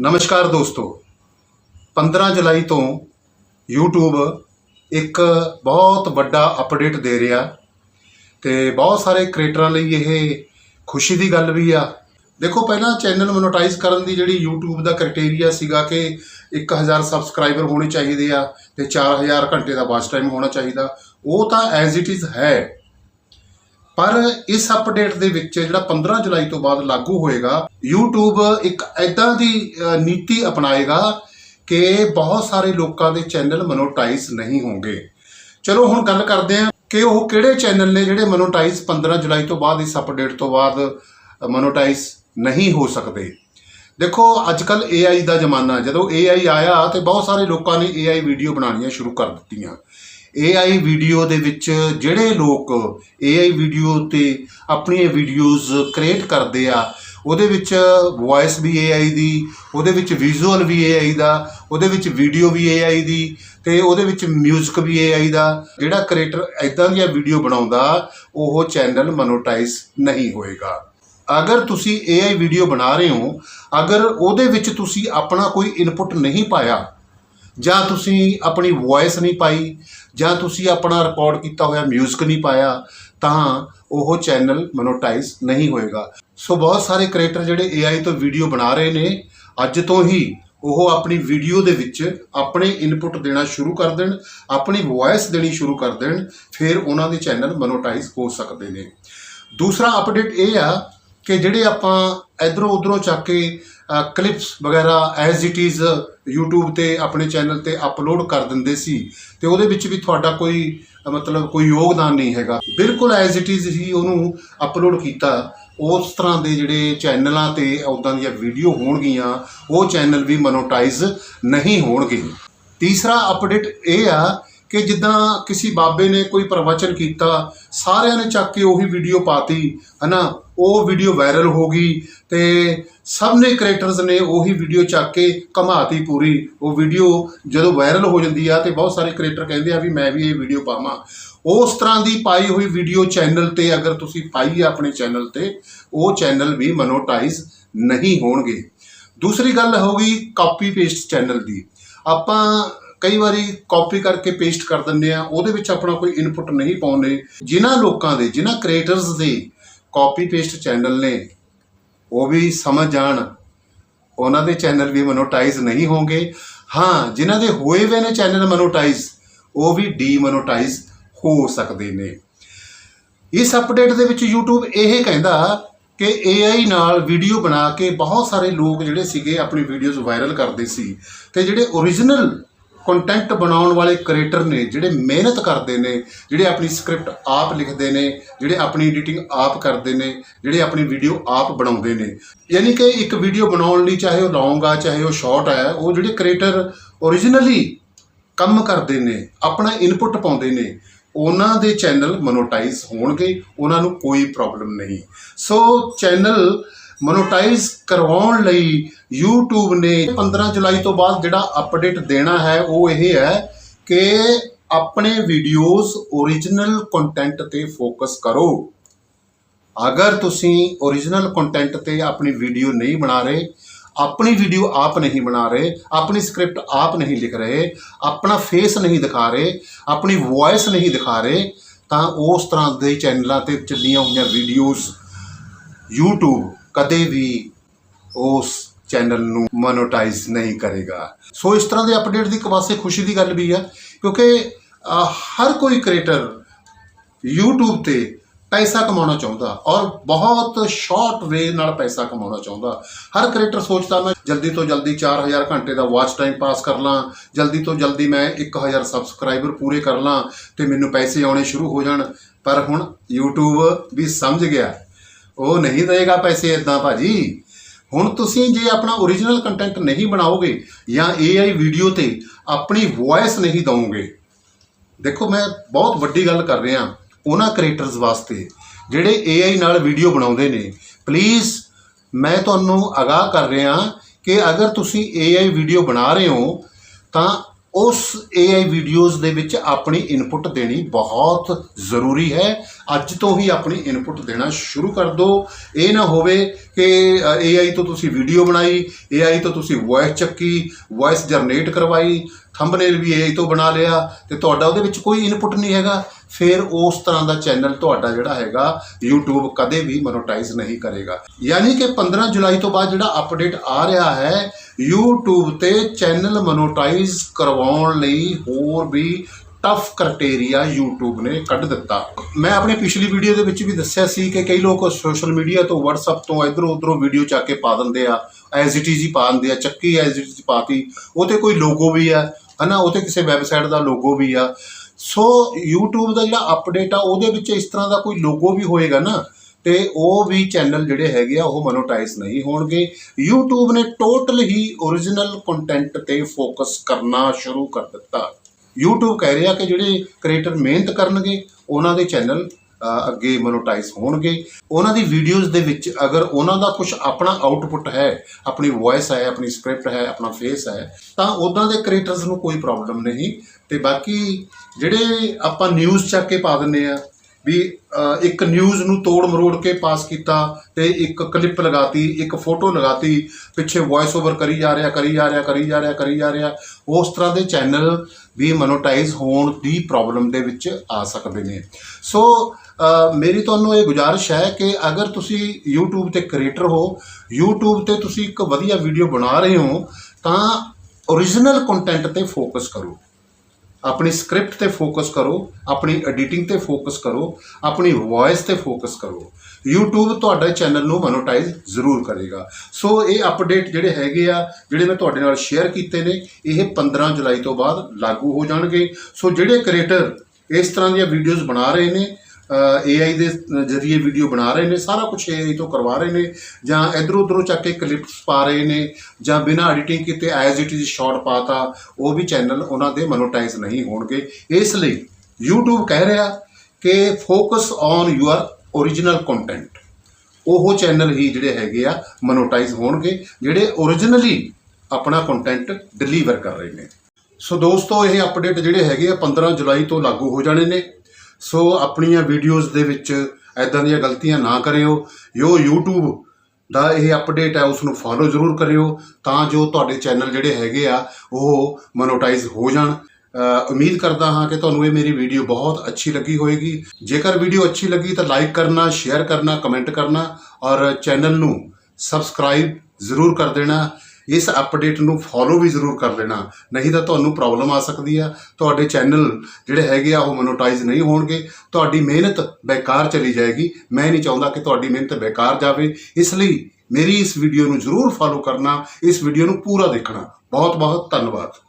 ਨਮਸਕਾਰ ਦੋਸਤੋ। 15 ਜੁਲਾਈ ਤੋਂ YouTube ਇੱਕ ਬਹੁਤ ਵੱਡਾ ਅਪਡੇਟ ਦੇ ਰਿਹਾ ਤੇ ਬਹੁਤ ਸਾਰੇ ਕ੍ਰੀਏਟਰਾਂ ਲਈ ਇਹ ਖੁਸ਼ੀ ਦੀ ਗੱਲ ਵੀ ਆ। ਦੇਖੋ, ਪਹਿਲਾਂ ਚੈਨਲ ਮੋਨੇਟਾਈਜ਼ ਕਰਨ ਦੀ ਜਿਹੜੀ YouTube ਦਾ ਕ੍ਰਾਈਟੇਰੀਆ ਸੀਗਾ ਕਿ 1000 ਸਬਸਕ੍ਰਾਈਬਰ ਹੋਣੇ ਚਾਹੀਦੇ ਆ ਤੇ 4000 ਘੰਟੇ ਦਾ ਵਾਚ ਟਾਈਮ ਹੋਣਾ ਚਾਹੀਦਾ, ਉਹ ਤਾਂ ਐਜ਼ ਇਟ ਇਜ਼ ਹੈ। ਪਰ ਇਸ ਅਪਡੇਟ ਦੇ ਵਿੱਚ ਜਿਹੜਾ 15 ਜੁਲਾਈ ਤੋਂ ਬਾਅਦ ਲਾਗੂ ਹੋਏਗਾ, YouTube ਇੱਕ ਐਦਾਂ ਦੀ ਨੀਤੀ ਅਪਣਾਏਗਾ ਕਿ ਬਹੁਤ ਸਾਰੇ ਲੋਕਾਂ ਦੇ ਚੈਨਲ ਮੋਨੋਟਾਈਜ਼ ਨਹੀਂ ਹੋਣਗੇ। ਚਲੋ ਹੁਣ ਗੱਲ ਕਰਦੇ ਹਾਂ ਕਿ ਉਹ ਕਿਹੜੇ ਚੈਨਲ ਨੇ ਜਿਹੜੇ ਮੋਨੋਟਾਈਜ਼ 15 ਜੁਲਾਈ ਤੋਂ ਬਾਅਦ ਇਸ ਅਪਡੇਟ ਤੋਂ ਬਾਅਦ ਮੋਨੋਟਾਈਜ਼ ਨਹੀਂ ਹੋ ਸਕਦੇ। ਦੇਖੋ ਅੱਜ ਕੱਲ AI ਦਾ ਜ਼ਮਾਨਾ, ਜਦੋਂ AI ਆਇਆ ਤੇ ਬਹੁਤ ਸਾਰੇ ਲੋਕਾਂ ਨੇ AI ਵੀਡੀਓ ਬਣਾਉਣੀਆਂ ਸ਼ੁਰੂ ਕਰ ਦਿੱਤੀਆਂ। AI ਵੀਡੀਓ ਦੇ ਵਿੱਚ ਜਿਹੜੇ ਲੋਕ AI ਵੀਡੀਓ ਤੇ ਆਪਣੀਆਂ ਵੀਡੀਓਜ਼ ਕ੍ਰੀਏਟ ਕਰਦੇ ਆ, ਉਹਦੇ ਵਿੱਚ ਵੌਇਸ ਵੀ AI ਦੀ, ਉਹਦੇ ਵਿੱਚ ਵਿਜ਼ੂਅਲ ਵੀ AI ਦਾ, ਉਹਦੇ ਵਿੱਚ ਵੀਡੀਓ ਵੀ AI ਦੀ ਤੇ ਉਹਦੇ ਵਿੱਚ 뮤직 ਵੀ AI ਦਾ। ਜਿਹੜਾ ਕ੍ਰੀਏਟਰ ਐਦਾਂ ਦੀਆਂ ਵੀਡੀਓ ਬਣਾਉਂਦਾ, ਉਹ ਚੈਨਲ ਮੋਨੋਟਾਈਜ਼ ਨਹੀਂ ਹੋਏਗਾ। ਅਗਰ ਤੁਸੀਂ AI ਵੀਡੀਓ ਬਣਾ ਰਹੇ ਹੋ, ਅਗਰ ਉਹਦੇ ਵਿੱਚ ਤੁਸੀਂ ਆਪਣਾ ਕੋਈ ਇਨਪੁਟ ਨਹੀਂ ਪਾਇਆ ਜਾਂ ਤੁਸੀਂ ਆਪਣੀ ਵੌਇਸ ਨਹੀਂ ਪਾਈ, ਜਾਂ ਤੁਸੀਂ ਆਪਣਾ ਰਿਕਾਰਡ ਕੀਤਾ ਹੋਇਆ 뮤직 ਨਹੀਂ ਪਾਇਆ, ਤਾਂ ਉਹ ਚੈਨਲ ਮੋਨੋਟਾਈਜ਼ ਨਹੀਂ ਹੋਏਗਾ। ਸੋ ਬਹੁਤ ਸਾਰੇ ਕ੍ਰੀਏਟਰ ਜਿਹੜੇ AI ਤੋਂ ਵੀਡੀਓ ਬਣਾ ਰਹੇ ਨੇ, ਅੱਜ ਤੋਂ ਹੀ ਉਹ ਆਪਣੀ ਵੀਡੀਓ ਦੇ ਵਿੱਚ ਆਪਣੇ ਇਨਪੁਟ ਦੇਣਾ ਸ਼ੁਰੂ ਕਰ ਦੇਣ, ਆਪਣੀ ਵੌਇਸ ਦੇਣੀ ਸ਼ੁਰੂ ਕਰ ਦੇਣ, ਫਿਰ ਉਹਨਾਂ ਦੇ ਚੈਨਲ ਮੋਨੋਟਾਈਜ਼ ਹੋ ਸਕਦੇ ਨੇ। ਦੂਸਰਾ ਅਪਡੇਟ ਇਹ ਆ ਕਿ ਜਿਹੜੇ ਆਪਾਂ ਇਧਰੋਂ ਉਧਰੋਂ ਚੱਕ ਕੇ ਕਲਿੱਪਸ ਵਗੈਰਾ ਐਜ਼ ਇਟ ਇਜ਼ YouTube ਤੇ, ਆਪਣੇ ਚੈਨਲ ਤੇ ਅਪਲੋਡ ਕਰ ਦਿੰਦੇ ਸੀ। ਤੇ ਉਹਦੇ ਵਿੱਚ ਵੀ ਤੁਹਾਡਾ ਕੋਈ ਮਤਲਬ ਕੋਈ ਯੋਗਦਾਨ ਨਹੀਂ ਹੈਗਾ। ਬਿਲਕੁਲ ਐਜ਼ ਇਟ ਇਜ਼ ਹੀ ਉਹਨੂੰ ਅਪਲੋਡ ਕੀਤਾ। ਉਸ ਤਰ੍ਹਾਂ ਦੇ ਜਿਹੜੇ ਚੈਨਲਾਂ ਤੇ ਉਦਾਂ ਦੀਆਂ ਵੀਡੀਓ ਹੋਣਗੀਆਂ, ਉਹ ਚੈਨਲ ਵੀ ਮੋਨੋਟਾਈਜ਼ ਨਹੀਂ ਹੋਣਗੇ। ਤੀਸਰਾ ਅਪਡੇਟ ਇਹ ਆ ਕਿ ਜਿੱਦਾਂ ਕਿਸੇ ਬਾਬੇ ਨੇ ਕੋਈ ਪ੍ਰਵਚਨ ਕੀਤਾ, ਸਾਰਿਆਂ ਨੇ ਚੱਕ ਕੇ ਉਹੀ ਵੀਡੀਓ ਪਾਤੀ, ਹਨਾ? ਉਹ ਵੀਡੀਓ ਵਾਇਰਲ ਹੋ ਗਈ ਤੇ ਸਭ ਨੇ ਕ੍ਰੀਏਟਰਸ ਨੇ ਉਹੀ ਵੀਡੀਓ ਚੱਕ ਕੇ ਕਮਾਤੀ ਪੂਰੀ। ਉਹ ਵੀਡੀਓ ਜਦੋਂ ਵਾਇਰਲ ਹੋ ਜਾਂਦੀ ਆ ਤੇ ਬਹੁਤ ਸਾਰੇ ਕ੍ਰੀਏਟਰ ਕਹਿੰਦੇ ਆ ਵੀ ਮੈਂ ਵੀ ਇਹ ਵੀਡੀਓ ਪਾਵਾਂ। ਉਸ ਤਰ੍ਹਾਂ ਦੀ ਪਾਈ ਹੋਈ ਵੀਡੀਓ ਚੈਨਲ ਤੇ ਅਗਰ ਤੁਸੀਂ ਪਾਈ ਆ ਆਪਣੇ ਚੈਨਲ ਤੇ, ਉਹ ਚੈਨਲ ਵੀ ਮੋਨੋਟਾਈਜ਼ ਨਹੀਂ ਹੋਣਗੇ। ਦੂਸਰੀ ਗੱਲ ਹੋ ਗਈ ਕਾਪੀ ਪੇਸਟ ਚੈਨਲ ਦੀ। ਆਪਾਂ ਕਈ ਵਾਰੀ ਕਾਪੀ ਕਰਕੇ ਪੇਸਟ ਕਰ ਦਿੰਦੇ ਆ, ਉਹਦੇ ਵਿੱਚ ਆਪਣਾ ਕੋਈ ਇਨਪੁਟ ਨਹੀਂ ਪਾਉਂਦੇ। ਜਿਨ੍ਹਾਂ ਲੋਕਾਂ ਦੇ, ਜਿਨ੍ਹਾਂ ਕ੍ਰੀਏਟਰਸ ਦੇ ਕਾਪੀ ਪੇਸਟ ਚੈਨਲ ਨੇ, ਉਹ ਵੀ ਸਮਝ ਜਾਣ। ਉਹਨਾਂ ਦੇ ਚੈਨਲ ਵੀ ਮੋਨੋਟਾਈਜ਼ ਨਹੀਂ ਹੋਣਗੇ। ਹਾਂ, ਜਿਨ੍ਹਾਂ ਦੇ ਹੋਏ ਹੋਏ ਨੇ ਚੈਨਲ ਮੋਨੋਟਾਈਜ਼ ਉਹ ਵੀ ਡੀਮੋਨੋਟਾਈਜ਼ ਹੋ ਸਕਦੇ ਨੇ। ਇਸ ਅਪਡੇਟ ਦੇ ਵਿੱਚ YouTube ਇਹ ਕਹਿੰਦਾ ਕਿ AI ਨਾਲ ਵੀਡੀਓ ਬਣਾ ਕੇ ਬਹੁਤ ਸਾਰੇ ਲੋਕ ਜਿਹੜੇ ਸੀਗੇ, ਆਪਣੀ ਵੀਡੀਓਜ਼ ਵਾਇਰਲ ਕਰਦੇ ਸੀ। ਤੇ ਜਿਹੜੇ ਓਰੀਜਨਲ ਕੰਟੈਂਟ ਬਣਾਉਣ ਵਾਲੇ ਕ੍ਰੀਏਟਰ ਨੇ ਜਿਹੜੇ ਮਿਹਨਤ ਕਰਦੇ ਨੇ, ਜਿਹੜੇ ਆਪਣੀ ਸਕ੍ਰਿਪਟ ਆਪ ਲਿਖਦੇ ਨੇ, ਜਿਹੜੇ ਆਪਣੀ ਐਡੀਟਿੰਗ ਆਪ ਕਰਦੇ ਨੇ, ਜਿਹੜੇ ਆਪਣੀ ਵੀਡੀਓ ਆਪ ਬਣਾਉਂਦੇ ਨੇ। ਯਾਨੀ ਕਿ ਇੱਕ ਵੀਡੀਓ ਬਣਾਉਣ ਲਈ ਚਾਹੇ ਉਹ ਲੌਂਗ ਆ, ਚਾਹੇ ਉਹ ਸ਼ਾਰਟ ਆ, ਉਹ ਜਿਹੜੇ ਕ੍ਰੀਏਟਰ ਓਰੀਜਨਲੀ ਕੰਮ ਕਰਦੇ ਨੇ, ਆਪਣਾ ਇਨਪੁਟ ਪਾਉਂਦੇ ਨੇ, ਉਹਨਾਂ ਦੇ ਚੈਨਲ ਮੋਨੋਟਾਈਜ਼ ਹੋਣਗੇ, ਉਹਨਾਂ ਨੂੰ ਕੋਈ ਪ੍ਰੋਬਲਮ ਨਹੀਂ। ਸੋ ਚੈਨਲ ਮੋਨੋਟਾਈਜ਼ ਕਰਵਾਉਣ ਲਈ YouTube ਨੇ 15 ਜੁਲਾਈ ਤੋਂ ਬਾਅਦ ਜਿਹੜਾ ਅਪਡੇਟ ਦੇਣਾ ਹੈ, ਉਹ ਇਹ ਹੈ ਕਿ ਆਪਣੇ ਵੀਡੀਓਜ਼ ਓਰੀਜਨਲ ਕੰਟੈਂਟ ਤੇ ਫੋਕਸ ਕਰੋ। ਅਗਰ ਤੁਸੀਂ ਓਰੀਜਨਲ ਕੰਟੈਂਟ ਤੇ ਆਪਣੀ ਵੀਡੀਓ ਨਹੀਂ ਬਣਾ ਰਹੇ, ਆਪਣੀ ਵੀਡੀਓ ਆਪ ਨਹੀਂ ਬਣਾ ਰਹੇ, ਆਪਣੀ ਸਕ੍ਰਿਪਟ ਆਪ ਨਹੀਂ ਲਿਖ ਰਹੇ, ਆਪਣਾ ਫੇਸ ਨਹੀਂ ਦਿਖਾ ਰਹੇ, ਆਪਣੀ ਵੌਇਸ ਨਹੀਂ ਦਿਖਾ ਰਹੇ, ਤਾਂ ਉਸ ਤਰ੍ਹਾਂ ਦੇ ਚੈਨਲਾਂ ਤੇ ਚੱਲੀਆਂ ਹੋਈਆਂ ਵੀਡੀਓਜ਼ YouTube ਕਦੇ ਵੀ ਉਸ ਚੈਨਲ ਨੂੰ ਮੋਨੋਟਾਈਜ਼ ਨਹੀਂ ਕਰੇਗਾ। ਸੋ ਇਸ ਤਰ੍ਹਾਂ ਦੇ ਅਪਡੇਟ ਦੀ ਇੱਕ ਪਾਸੇ ਖੁਸ਼ੀ ਦੀ ਗੱਲ ਵੀ ਆ, ਕਿਉਂਕਿ ਹਰ ਕੋਈ ਕ੍ਰੀਏਟਰ YouTube ਤੇ ਪੈਸਾ ਕਮਾਉਣਾ ਚਾਹੁੰਦਾ ਔਰ ਬਹੁਤ ਸ਼ਾਰਟ ਵੇ ਨਾਲ ਪੈਸਾ ਕਮਾਉਣਾ ਚਾਹੁੰਦਾ। ਹਰ ਕ੍ਰੀਏਟਰ ਸੋਚਦਾ, ਮੈਂ ਜਲਦੀ ਤੋਂ ਜਲਦੀ 4000 ਘੰਟੇ ਦਾ ਵਾਚ ਟਾਈਮ ਪਾਸ ਕਰ ਲਾਂ, ਜਲਦੀ ਤੋਂ ਜਲਦੀ ਮੈਂ 1000 ਸਬਸਕ੍ਰਾਈਬਰ ਪੂਰੇ ਕਰ ਲਾਂ ਤੇ ਮੈਨੂੰ ਪੈਸੇ ਆਉਣੇ ਸ਼ੁਰੂ ਹੋ ਜਾਣ। ਪਰ ਹੁਣ YouTube ਵੀ ਸਮਝ ਗਿਆ। ਉਹ ਨਹੀਂ ਦੇਗਾ ਪੈਸੇ ਇਦਾਂ ਭਾਜੀ। ਹੁਣ ਤੁਸੀਂ ਜੇ ਆਪਣਾ ਓਰੀਜਨਲ ਕੰਟੈਂਟ ਨਹੀਂ ਬਣਾਓਗੇ ਜਾਂ AI ਵੀਡੀਓ ਤੇ ਆਪਣੀ ਵੌਇਸ ਨਹੀਂ ਦਵੋਗੇ। ਦੇਖੋ ਮੈਂ ਬਹੁਤ ਵੱਡੀ ਗੱਲ ਕਰ ਰਿਹਾ ਉਹਨਾਂ ਕ੍ਰੀਏਟਰਸ ਵਾਸਤੇ ਜਿਹੜੇ AI ਨਾਲ ਵੀਡੀਓ ਬਣਾਉਂਦੇ ਨੇ। ਪਲੀਜ਼ ਮੈਂ ਤੁਹਾਨੂੰ ਅਗਾਹ ਕਰ ਰਿਹਾ ਕਿ ਅਗਰ ਤੁਸੀਂ AI ਵੀਡੀਓ ਬਣਾ ਰਹੇ ਹੋ ਤਾਂ ਉਸ AI ਵੀਡੀਓਜ਼ ਦੇ ਵਿੱਚ ਆਪਣੀ ਇਨਪੁਟ ਦੇਣੀ ਬਹੁਤ ਜ਼ਰੂਰੀ ਹੈ। ਅੱਜ ਤੋਂ ਹੀ ਆਪਣੀ ਇਨਪੁਟ ਦੇਣਾ ਸ਼ੁਰੂ ਕਰ ਦਿਓ ਇਹ ਨਾ ਹੋਵੇ ਕਿ ਅ, AI ਤੋਂ ਤੁਸੀਂ ਵੀਡੀਓ ਬਣਾਈ AI ਤੋਂ ਤੁਸੀਂ ਵੌਇਸ ਚੱਕੀ ਵੌਇਸ ਜਨਰੇਟ ਕਰਵਾਈ ਥੰਬਨੇਲ ਵੀ AI ਤੋਂ ਬਣਾ ਲਿਆ ਤੇ ਤੁਹਾਡਾ ਉਹਦੇ ਵਿੱਚ ਕੋਈ ਇਨਪੁਟ ਨਹੀਂ ਹੈਗਾ। ਫਿਰ ਉਸ ਤਰ੍ਹਾਂ ਦਾ ਚੈਨਲ ਤੁਹਾਡਾ ਜਿਹੜਾ ਹੈਗਾ, YouTube ਕਦੇ ਵੀ ਮੋਨੋਟਾਈਜ਼ ਨਹੀਂ ਕਰੇਗਾ। ਯਾਨੀ ਕਿ 15 ਜੁਲਾਈ ਤੋਂ ਬਾਅਦ ਜਿਹੜਾ ਅਪਡੇਟ ਆ ਰਿਹਾ ਹੈ, YouTube ਤੇ ਚੈਨਲ ਮੋਨੋਟਾਈਜ਼ ਕਰਵਾਉਣ ਲਈ ਹੋਰ ਵੀ ਟਫ ਕ੍ਰਾਈਟੇਰੀਆ YouTube ਨੇ ਕੱਢ ਦਿੱਤਾ। ਮੈਂ ਆਪਣੀ ਪਿਛਲੀ ਵੀਡੀਓ ਦੇ ਵਿੱਚ ਵੀ ਦੱਸਿਆ ਸੀ ਕਿ ਕਈ ਲੋਕ ਸੋਸ਼ਲ ਮੀਡੀਆ ਤੋਂ WhatsApp ਤੋਂ ਇਧਰੋਂ ਉਧਰੋਂ ਵੀਡੀਓ ਚੱਕ ਕੇ ਪਾ ਦਿੰਦੇ ਆ ਐਜ਼ ਇਟ ਇਜ਼ ਹੀ ਪਾ ਦਿੰਦੇ ਆ, ਚੱਕੀ ਐਜ਼ ਇਟ ਇਜ਼ ਪਾਤੀ, ਉਹ ਤੇ ਕੋਈ ਲੋਗੋ ਵੀ ਆ, ਹਨਾ, ਉਹ ਤੇ ਕਿਸੇ ਵੈਬਸਾਈਟ ਦਾ ਲੋਗੋ ਵੀ ਆ। ਸੋ YouTube ਦਾ ਜਿਹੜਾ ਅਪਡੇਟ ਆ, ਉਹਦੇ ਵਿੱਚ ਇਸ ਤਰ੍ਹਾਂ ਦਾ ਕੋਈ ਲੋਗੋ ਵੀ ਹੋਏਗਾ ਨਾ, ਤੇ ਉਹ ਵੀ ਚੈਨਲ ਜਿਹੜੇ ਹੈਗੇ ਆ, ਉਹ ਮੋਨੋਟਾਈਜ਼ ਨਹੀਂ ਹੋਣਗੇ। YouTube ਨੇ ਟੋਟਲ ਹੀ origignal ਕੰਟੈਂਟ ਤੇ ਫੋਕਸ ਕਰਨਾ ਸ਼ੁਰੂ ਕਰ ਦਿੱਤਾ। YouTube ਕਹਿ ਰਿਹਾ ਕਿ ਜਿਹੜੇ ਕ੍ਰੀਏਟਰ ਮਿਹਨਤ ਕਰਨਗੇ, ਉਹਨਾਂ ਦੇ ਚੈਨਲ ਅੱਗੇ ਮੋਨੋਟਾਈਜ਼ ਹੋਣਗੇ। ਉਹਨਾਂ ਦੀ ਵੀਡੀਓਜ਼ ਦੇ ਵਿੱਚ ਅਗਰ ਉਹਨਾਂ ਦਾ ਕੁਝ ਆਪਣਾ ਆਊਟਪੁੱਟ ਹੈ, ਆਪਣੀ ਵੌਇਸ ਹੈ, ਆਪਣੀ ਸਕ੍ਰਿਪਟ ਹੈ, ਆਪਣਾ ਫੇਸ ਹੈ, ਤਾਂ ਉਦਾਂ ਦੇ ਕ੍ਰੀਏਟਰਸ ਨੂੰ ਕੋਈ ਪ੍ਰੋਬਲਮ ਨਹੀਂ। ਤੇ ਬਾਕੀ ਜਿਹੜੇ ਆਪਾਂ ਨਿਊਜ਼ ਚੱਕ ਕੇ ਪਾ ਦਿੰਨੇ ਆ ਵੀ ਇੱਕ ਨਿਊਜ਼ ਨੂੰ ਤੋੜ ਮਰੋੜ ਕੇ ਪਾਸ ਕੀਤਾ ਤੇ ਇੱਕ ਕਲਿੱਪ ਲਗਾਤੀ, ਇੱਕ ਫੋਟੋ ਲਗਾਤੀ, ਪਿੱਛੇ ਵੌਇਸ ਓਵਰ ਕਰੀ ਜਾ ਰਿਹਾ, ਕਰੀ ਜਾ ਰਿਹਾ, ਕਰੀ ਜਾ ਰਿਹਾ, ਕਰੀ ਜਾ ਰਿਹਾ। ਉਸ ਤਰ੍ਹਾਂ ਦੇ ਚੈਨਲ ਵੀ ਮੋਨੋਟਾਈਜ਼ ਹੋਣ ਦੀ ਪ੍ਰੋਬਲਮ ਦੇ ਵਿੱਚ ਆ ਸਕਦੇ ਨੇ। ਸੋ ਮੇਰੀ ਤੁਹਾਨੂੰ ਇਹ ਗੁਜ਼ਾਰਿਸ਼ ਹੈ ਕਿ ਅਗਰ ਤੁਸੀਂ YouTube ਤੇ ਕ੍ਰੀਏਟਰ ਹੋ, YouTube ਤੇ ਤੁਸੀਂ ਇੱਕ ਵਧੀਆ ਵੀਡੀਓ ਬਣਾ ਰਹੇ ਹੋ, ਤਾਂ origignal ਕੰਟੈਂਟ ਤੇ ਫੋਕਸ ਕਰੋ। ਆਪਣੀ ਸਕ੍ਰਿਪਟ ਤੇ ਫੋਕਸ ਕਰੋ, ਆਪਣੀ ਐਡੀਟਿੰਗ ਤੇ ਫੋਕਸ ਕਰੋ, ਆਪਣੀ ਵੌਇਸ ਤੇ ਫੋਕਸ ਕਰੋ। YouTube ਤੁਹਾਡੇ ਚੈਨਲ ਨੂੰ ਮੋਨੋਟਾਈਜ਼ ਜ਼ਰੂਰ ਕਰੇਗਾ। ਸੋ ਇਹ ਅਪਡੇਟ ਜਿਹੜੇ ਹੈਗੇ ਆ, ਜਿਹੜੇ ਮੈਂ ਤੁਹਾਡੇ ਨਾਲ ਸ਼ੇਅਰ ਕੀਤੇ ਨੇ, ਇਹ 15 ਜੁਲਾਈ ਤੋਂ ਬਾਅਦ ਲਾਗੂ ਹੋ ਜਾਣਗੇ। ਸੋ ਜਿਹੜੇ ਕ੍ਰੀਏਟਰ ਇਸ ਤਰ੍ਹਾਂ ਦੀਆਂ ਵੀਡੀਓਜ਼ ਬਣਾ ਰਹੇ ਨੇ AI ਦੇ ਜ਼ਰੀਏ ਵੀਡੀਓ ਬਣਾ ਰਹੇ ਨੇ, ਸਾਰਾ ਕੁਝ AI ਤੋਂ ਕਰਵਾ ਰਹੇ ਨੇ, ਜਾਂ ਇਧਰੋਂ ਉਧਰੋਂ ਚੱਕ ਕੇ ਕਲਿੱਪਸ ਪਾ ਰਹੇ ਨੇ, ਜਾਂ ਬਿਨਾਂ ਐਡੀਟਿੰਗ ਕੀਤੇ ਐਜ਼ ਇਟ ਇਜ਼ ਸ਼ਾਰਟ ਪਾਤਾ, ਉਹ ਵੀ ਚੈਨਲ ਉਹਨਾਂ ਦੇ ਮੋਨੋਟਾਈਜ਼ ਨਹੀਂ ਹੋਣਗੇ। ਇਸ ਲਈ YouTube ਕਹਿ ਰਿਹਾ ਕਿ focus on your origignal content ਉਹ ਚੈਨਲ ਹੀ ਜਿਹੜੇ ਹੈਗੇ ਆ ਮੋਨੋਟਾਈਜ਼ ਹੋਣਗੇ, ਜਿਹੜੇ originally ਆਪਣਾ ਕੰਟੈਂਟ ਡਿਲੀਵਰ ਕਰ ਰਹੇ ਨੇ। ਸੋ ਦੋਸਤੋ, ਇਹ ਅਪਡੇਟ ਜਿਹੜੇ ਹੈਗੇ ਆ 15 ਜੁਲਾਈ ਤੋਂ ਲਾਗੂ ਹੋ ਜਾਣੇ ਨੇ। ਸੋ ਆਪਣੀਆਂ ਵੀਡੀਓਜ਼ ਦੇ ਵਿੱਚ ਐਦਾਂ ਦੀਆਂ ਗਲਤੀਆਂ ਨਾ ਕਰਿਓ। ਜੋ YouTube ਦਾ ਇਹ ਅਪਡੇਟ ਹੈ ਉਸ ਨੂੰ ਫੋਲੋ ਜ਼ਰੂਰ ਕਰਿਓ ਤਾਂ ਜੋ ਤੁਹਾਡੇ ਚੈਨਲ ਜਿਹੜੇ ਹੈਗੇ ਆ, ਉਹ ਮੋਨੋਟਾਈਜ਼ ਹੋ ਜਾਣ। ਉਮੀਦ ਕਰਦਾ ਹਾਂ ਕਿ ਤੁਹਾਨੂੰ ਇਹ ਮੇਰੀ ਵੀਡੀਓ ਬਹੁਤ ਅੱਛੀ ਲੱਗੀ ਹੋਵੇਗੀ ਜੇਕਰ ਵੀਡੀਓ ਅੱਛੀ ਲੱਗੀ ਤਾਂ ਲਾਈਕ ਕਰਨਾ ਸ਼ੇਅਰ ਕਰਨਾ ਕਮੈਂਟ ਕਰਨਾ ਔਰ ਚੈਨਲ ਨੂੰ ਸਬਸਕ੍ਰਾਈਬ ਜ਼ਰੂਰ ਕਰ ਦੇਣਾ। ਇਸ ਅਪਡੇਟ ਨੂੰ ਫੋਲੋ ਵੀ ਜ਼ਰੂਰ ਕਰ ਲੈਣਾ। ਨਹੀਂ ਤਾਂ ਤੁਹਾਨੂੰ ਪ੍ਰੋਬਲਮ ਆ ਸਕਦੀ ਆ। ਤੁਹਾਡੇ ਚੈਨਲ ਜਿਹੜੇ ਹੈਗੇ ਆ, ਉਹ ਮੋਨੋਟਾਈਜ਼ ਨਹੀਂ ਹੋਣਗੇ। ਤੁਹਾਡੀ ਮਿਹਨਤ ਬੇਕਾਰ ਚਲੀ ਜਾਏਗੀ। ਮੈਂ ਨਹੀਂ ਚਾਹੁੰਦਾ ਕਿ ਤੁਹਾਡੀ ਮਿਹਨਤ ਬੇਕਾਰ ਜਾਵੇ। ਇਸ ਲਈ ਮੇਰੀ ਇਸ ਵੀਡੀਓ ਨੂੰ ਜ਼ਰੂਰ ਫੋਲੋ ਕਰਨਾ। ਇਸ ਵੀਡੀਓ ਨੂੰ ਪੂਰਾ ਦੇਖਣਾ। ਬਹੁਤ ਬਹੁਤ ਧੰਨਵਾਦ।